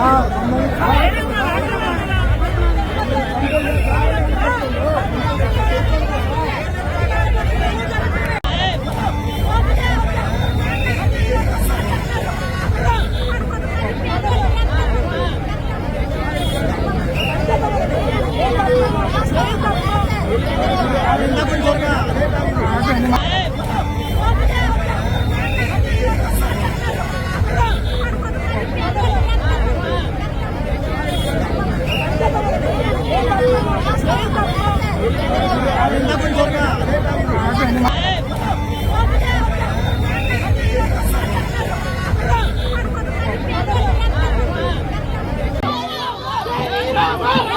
ఆ Bravo!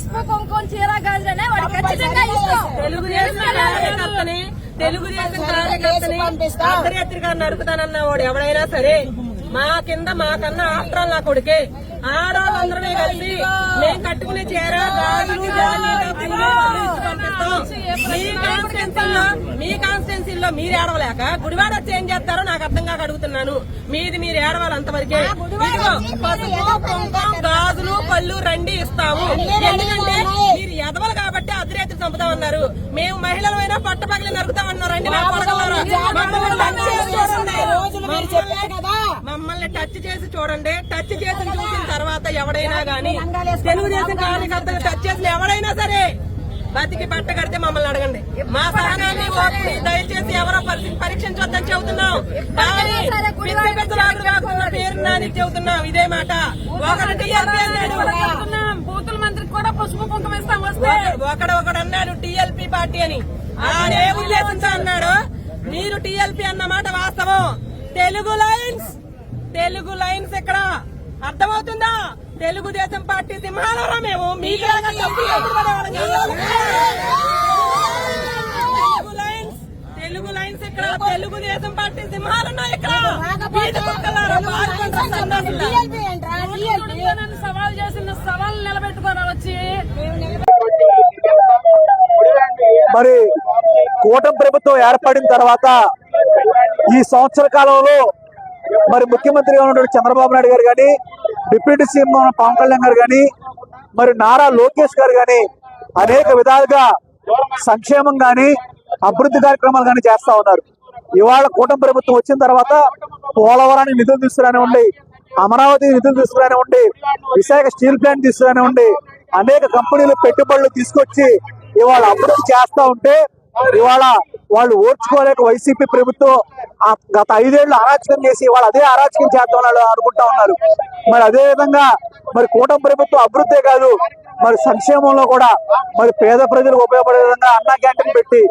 పసుపు కుంకుమ చీర గాజులనే వాడు ఖచ్చితంగా ఇస్తాం తెలుగుదేశం కార్యకర్తని తెలుగుదేశం కార్యకర్తని నరుకుతానన్న వాడు ఎవడైనా సరే మా కింద మా కన్నా ఆఫ్టర్ నా కొడుకే. ఆడవాళ్ళందరమే కలిసి మేము కట్టుకునే చీర గాజులు మీ కాన్స్టిట్యున్సీలో మీరు ఏడవలేక గుడివాడ వచ్చి ఏం చేస్తారో నాకు అర్థం కాక అడుగుతున్నాను. మీది మీరు ఏడవాలి అంతవరకే. పసుపు గాజులు పళ్ళు రండి ఇస్తాము. ఎందుకంటే మీరు ఎదవలు కాబట్టి అర్ధరాత్రి చంపుతామన్నారు మేము మహిళలమైనా పట్టపగలి నరుకుతామన్నారండి నా కొడకలారా. మమ్మల్ని టచ్ చేసి చూడండి. మమ్మల్ని- మమ్మల్ని టచ్ చేసి చూడండి. టచ్ చేసి చూసిన తర్వాత ఎవడైనా గాని తెలుగుదేశం కార్యకర్తలు టచ్ చేసిన ఎవడైనా సరే బతికి పట్ట కడితే మమ్మల్ని అడగండి. మా సహనాన్ని దయచేసి ఎవరో పరి- పరీక్షించొద్దని చెబుతున్నాం. పేరు నాని చెబుతున్నాం. ఇదే మాట. బూతుల మంత్రికి కూడా పసుపు కుంకుమ ఇస్తాం వస్తే. ఒకడు ఒకడు అన్నాడు టీఎల్పీ పార్టీ అని. ఆడే ఉద్దేశంతో అన్నాడు? మీరు టీఎల్పీ అన్న మాట వాస్తవం. తెలుగు లైన్స్ తెలుగు లైన్స్ ఇక్కడ అర్థమవుతుందా? తెలుగుదేశం పార్టీ సింహాలరా మేము కాదు. తెలుగు లైన్స్ తెలుగు లైన్స్ ఇక్కడ తెలుగుదేశం పార్టీ సింహాలున్నాయి ఇక్కడ. నన్ను సవాల్ చేసిన సవాల్ నిలబెట్టుకోరా వచ్చి మరి కూటమి ప్రభుత్వం ఏర్పడిన తర్వాత ఈ సంవత్సర కాలంలో మరి ముఖ్యమంత్రిగా ఉన్నటువంటి చంద్రబాబు నాయుడు గారు కానీ డిప్యూటీ సీఎం పవన్ కళ్యాణ్ గారు కానీ మరి నారా లోకేష్ గారు కానీ అనేక విధాలుగా సంక్షేమం కానీ అభివృద్ధి కార్యక్రమాలు కానీ చేస్తా ఉన్నారు. ఇవాళ కూటమి ప్రభుత్వం వచ్చిన తర్వాత పోలవరానికి నిధులు తీసుకురానివ్వండి అమరావతి నిధులు తీసుకురానివ్వండి విశాఖ స్టీల్ ప్లాంట్ తీసుకురానివ్వండి అనేక కంపెనీలు పెట్టుబడులు తీసుకొచ్చి ఇవాళ అభివృద్ధి చేస్తా ఉంటే ఇవాళ వాళ్ళు ఓర్చుకోలేక వైసీపీ ప్రభుత్వం ఆ గత ఐదేళ్ళు అరాచకం చేసి వాళ్ళు అదే అరాచకం చేద్దాం అనుకుంటా ఉన్నారు. మరి అదే విధంగా మరి కూటమి ప్రభుత్వం అభివృద్ధే కాదు మరి సంక్షేమంలో కూడా మరి పేద ప్రజలకు ఉపయోగపడే విధంగా అన్న క్యాంటీన్ పెట్టి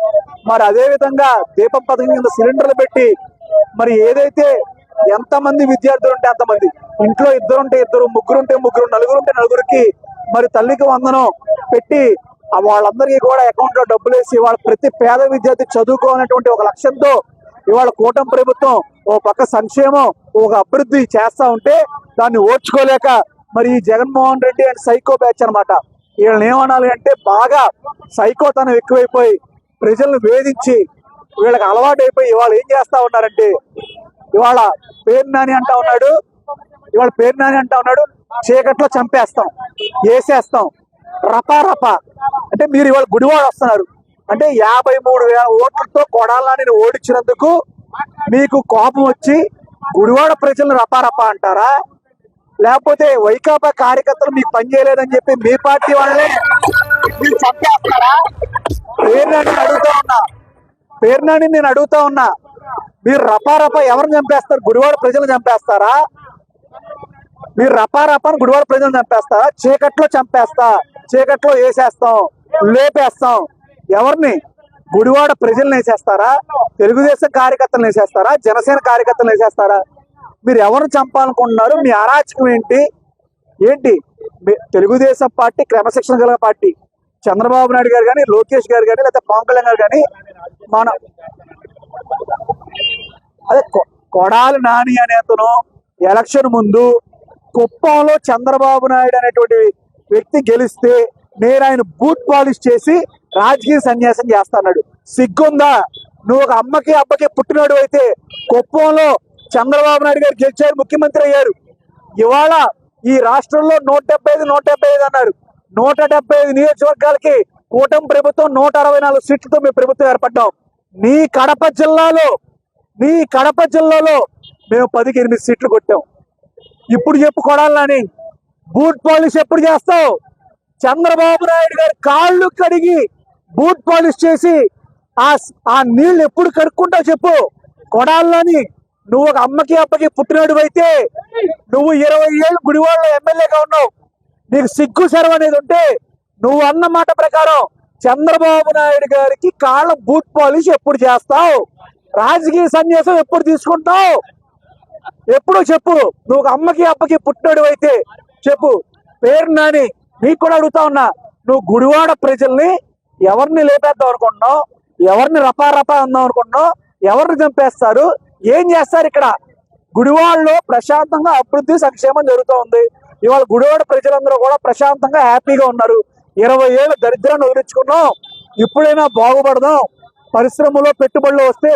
మరి అదే విధంగా దీపం పథకం కింద సిలిండర్లు పెట్టి మరి ఏదైతే ఎంతమంది విద్యార్థులు ఉంటే అంతమంది ఇంట్లో ఇద్దరు ఉంటే ఇద్దరు ముగ్గురు ఉంటే ముగ్గురు నలుగురు ఉంటే నలుగురికి మరి తల్లికి వందనం పెట్టి వాళ్ళందరికీ కూడా అకౌంట్లో డబ్బులు వేసి వాళ్ళ ప్రతి పేద విద్యార్థి చదువుకోవాలనేటువంటి ఒక లక్ష్యంతో ఇవాళ కూటమి ప్రభుత్వం ఓ పక్క సంక్షేమం ఒక అభివృద్ధి చేస్తా ఉంటే దాన్ని ఓర్చుకోలేక మరి ఈ Jaganmohan Reddy and psycho batch అనమాట వీళ్ళని ఏమనాలి అంటే బాగా సైకోతనం ఎక్కువైపోయి ప్రజలను వేధించి వీళ్ళకి అలవాటు అయిపోయి ఇవాళ ఏం చేస్తా ఉన్నారంటే ఇవాళ పేరు నాని అంటా ఉన్నాడు ఇవాళ పేరు నాని అంటా ఉన్నాడు చీకట్లో చంపేస్తాం వేసేస్తాం రపా రపా అంటే మీరు ఇవాళ గుడివాడ వస్తున్నారు. అంటే యాభై మూడు వేల ఓట్లతో కొడాలని ఓడించినందుకు మీకు కోపం వచ్చి గుడివాడ ప్రజలను రపారపా అంటారా? లేకపోతే వైకాపా కార్యకర్తలు మీకు పని చేయలేదని చెప్పి మీ పార్టీ వాళ్ళే మీరు చంపేస్తారా? పేరునాని అడుగుతా ఉన్నా. పేరునాని నేను అడుగుతా ఉన్నా. మీరు రపారపా ఎవరిని చంపేస్తారు? గుడివాడ ప్రజలు చంపేస్తారా? మీరు రపారపాను గుడివాడ ప్రజలు చంపేస్తారా? చీకట్లో చంపేస్తా. చీకట్లో వేసేస్తాం. లేపేస్తాం. ఎవరిని? గుడివాడ ప్రజలను వేసేస్తారా? తెలుగుదేశం కార్యకర్తలు వేసేస్తారా? జనసేన కార్యకర్తలు వేసేస్తారా? మీరు ఎవరిని చంపాలనుకుంటున్నారు? మీ అరాచకం ఏంటి? ఏంటి? మీ- తెలుగుదేశం పార్టీ క్రమశిక్షణ గల పార్టీ. చంద్రబాబు నాయుడు గారు కానీ లోకేష్ గారు కానీ లేకపోతే పవన్ కళ్యాణ్ గారు కానీ మన అదే కొ- కొడాలి నాని అనే అతను ఎలక్షన్ ముందు కుప్పంలో చంద్రబాబు నాయుడు అనేటువంటి వ్యక్తి గెలిస్తే నేను ఆయన బూట్ పాలిష్ చేసి రాజకీయ సన్యాసం చేస్తాడు సిగ్గుందా? నువ్వు ఒక అమ్మకి అబ్బకి పుట్టినోడు అయితే కుప్పంలో చంద్రబాబు నాయుడు గారు గెలిచారు ముఖ్యమంత్రి అయ్యారు. ఇవాళ ఈ రాష్ట్రంలో నూట డెబ్బై ఐదు నూట డెబ్బై ఐదు అన్నారు. నూట డెబ్బై ఐదు నియోజకవర్గాలకి కూటమి ప్రభుత్వం నూట అరవై నాలుగు సీట్లతో మేము ప్రభుత్వం ఏర్పడ్డాం. నీ కడప జిల్లాలో నీ కడప జిల్లాలో మేము పదికి ఎనిమిది సీట్లు కొట్టాం. ఇప్పుడు చెప్పు కొడాలని బూట్ పాలిష్ ఎప్పుడు చేస్తావు? చంద్రబాబు నాయుడు గారి కాళ్ళు కడిగి బూట్ పాలిష్ చేసి ఆ ఆ నీళ్ళు ఎప్పుడు కడుక్కుంటావు చెప్పు. కొడాలని నువ్వు ఒక అమ్మకి అప్పకి పుట్టినాడు అయితే నువ్వు ఇరవై ఏళ్ళు గుడివాళ్ళ ఎమ్మెల్యేగా ఉన్నావు. నీకు సిగ్గు సెరవు అనేది ఉంటే నువ్వు అన్న మాట ప్రకారం చంద్రబాబు నాయుడు గారికి కాళ్ళ బూట్ పాలిష్ ఎప్పుడు చేస్తావు? రాజకీయ సన్యాసం ఎప్పుడు తీసుకుంటావు? ఎప్పుడు చెప్పు. నువ్వు అమ్మకి అప్పకి పుట్టినాడు అయితే చెప్పు. పేరు నాని. నీకు కూడా అడుగుతా ఉన్నా నువ్వు గుడివాడ ప్రజల్ని ఎవరిని లేపేద్దాం అనుకుంటున్నావు? ఎవరిని రపారపా అందాం అనుకుంటున్నావు? ఎవరిని చంపేస్తారు? ఏం చేస్తారు ఇక్కడ? గుడివాడలో ప్రశాంతంగా అభివృద్ధి సంక్షేమం జరుగుతూ ఉంది. ఇవాళ గుడివాడ ప్రజలందరూ కూడా ప్రశాంతంగా హ్యాపీగా ఉన్నారు. ఇరవై ఏళ్ళు దరిద్రాన్ని వదిలించుకున్నాం. ఇప్పుడైనా బాగుపడదాం. పరిశ్రమలో పెట్టుబడులు వస్తే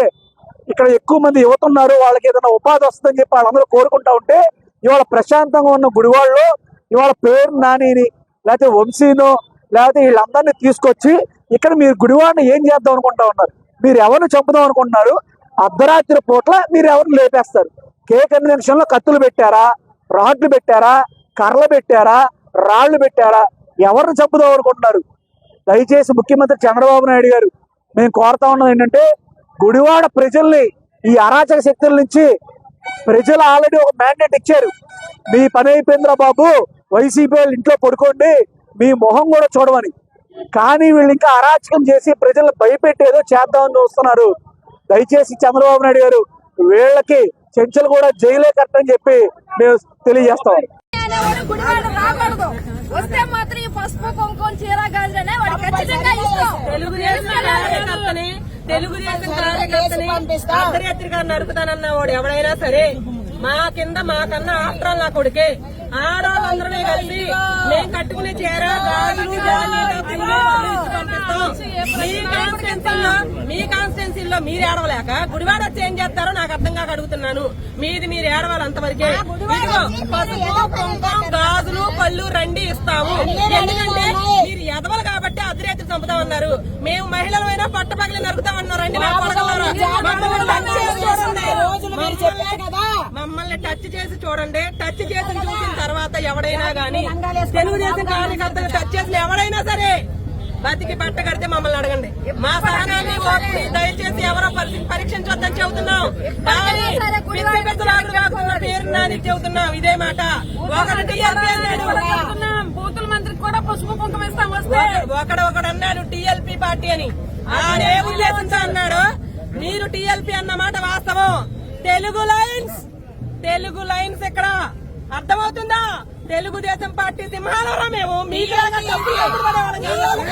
ఇక్కడ ఎక్కువ మంది యువత ఉన్నారు. వాళ్ళకి ఏదైనా ఉపాధి వస్తుందని చెప్పి వాళ్ళందరూ కోరుకుంటా ఉంటే ఇవాళ ప్రశాంతంగా ఉన్న గుడివాళ్ళు ఇవాళ పేరు నానిని లేకపోతే వంశీనో లేకపోతే వీళ్ళందరినీ తీసుకొచ్చి ఇక్కడ మీరు గుడివాడిని ఏం చేద్దాం అనుకుంటా ఉన్నారు? మీరు ఎవరిని చంపుదాం అనుకుంటున్నారు? అర్ధరాత్రి పూట్ల మీరు ఎవరిని లేపేస్తారు? కే కన్వెన్షన్లో కత్తులు పెట్టారా? రాడ్లు పెట్టారా? కర్రలు పెట్టారా? రాళ్ళు పెట్టారా? ఎవరిని చంపుదాం అనుకుంటున్నారు? దయచేసి ముఖ్యమంత్రి చంద్రబాబు నాయుడు గారు మేము కోరుతా ఉన్నాం ఏంటంటే గుడివాడ ప్రజల్ని ఈ అరాచక శక్తుల నుంచి ప్రజలు ఆల్రెడీ ఒక మ్యాండేట్ ఇచ్చారు. మీ పని అయిపోయిందిరా బాబు. వైసీపీ వాళ్ళు ఇంట్లో పడుకోండి మీ మొహం కూడా చూడమని. కానీ వీళ్ళు ఇంకా అరాచకం చేసి ప్రజలను భయపెట్టేదో చేద్దామని చూస్తున్నారు. దయచేసి చంద్రబాబు నాయుడు గారు వీళ్ళకి చెంచలు కూడా జైలే కట్టని చెప్పి మేము తెలియజేస్తాం. అనేవాడు గుడివాడ రాకూడదు వస్తే మాత్రం ఈ పసుపు కుంకుమ చీర గాజులనే వాడు ఖచ్చితంగా ఇస్తాం. తెలుగుదేశం కార్యకర్తని అర్ధరాత్రిగా నరుకుతానన్న వాడు ఎవడైనా సరే మా కింద మా కన్నా ఆఫ్టర్ నా కొడుకే. ఆడవాళ్ళందరమే కలిసి మేము కట్టుకునే చీర గాజులు. మీ కాన్స్టిట్యున్సీలో మీ కాన్స్టిట్యున్సీలో మీరు ఏడవలేక గుడివాడ వచ్చి ఏం చేస్తారో నాకు అర్థం కాక అడుగుతున్నాను. మీది మీరు ఏడవాలి అంతవరకే. పసుపు కుంకుమ గాజులు పళ్ళు రండి ఇస్తాము. ఎందుకంటే మీరు ఎదవలు కాబట్టి అర్ధరాత్రి చంపుతామన్నారు. మేము మహిళలమైనా పట్ట పగలి నరుకుతామన్నారండి. మమ్మల్ని టచ్ చేసి చూడండి. టచ్ చేసి చేసి తర్వాత ఎవడైనా గాని తెలుగుదేశం కార్యకర్తలు టచ్ చేసిన ఎవడైనా సరే బతికి బట్ట కడితే మమ్మల్ని అడగండి. మా సహనాన్ని దయచేసి ఎవరో పరి- పరీక్షించొద్దని చెబుతున్నాం. కానీ కాకుండా చెబుతున్నాం. ఇదే మాట. ఒకటి బూతుల మంత్రికి కూడా పసుపు కుంకుమ ఇస్తాం వస్తే. ఒకడు ఒకడు అన్నాడు టీఎల్పీ పార్టీ అని. ఏ ఉద్దేశంతో అన్నాడు. మీరు టీఎల్పీ అన్న మాట వాస్తవం. తెలుగు లైన్స్ తెలుగు లైన్స్ ఇక్కడ అర్థమవుతుందా? తెలుగుదేశం పార్టీ సింహాలరా మేము. కాదు.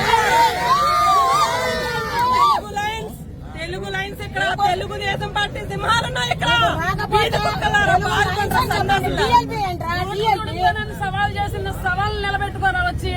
తెలుగు లైన్స్ తెలుగు లైన్స్ ఇక్కడ తెలుగుదేశం పార్టీ సింహాలున్నాయి ఇక్కడ. సవాల్ చేసిన సవాల్ నిలబెట్టుకోరా వచ్చి.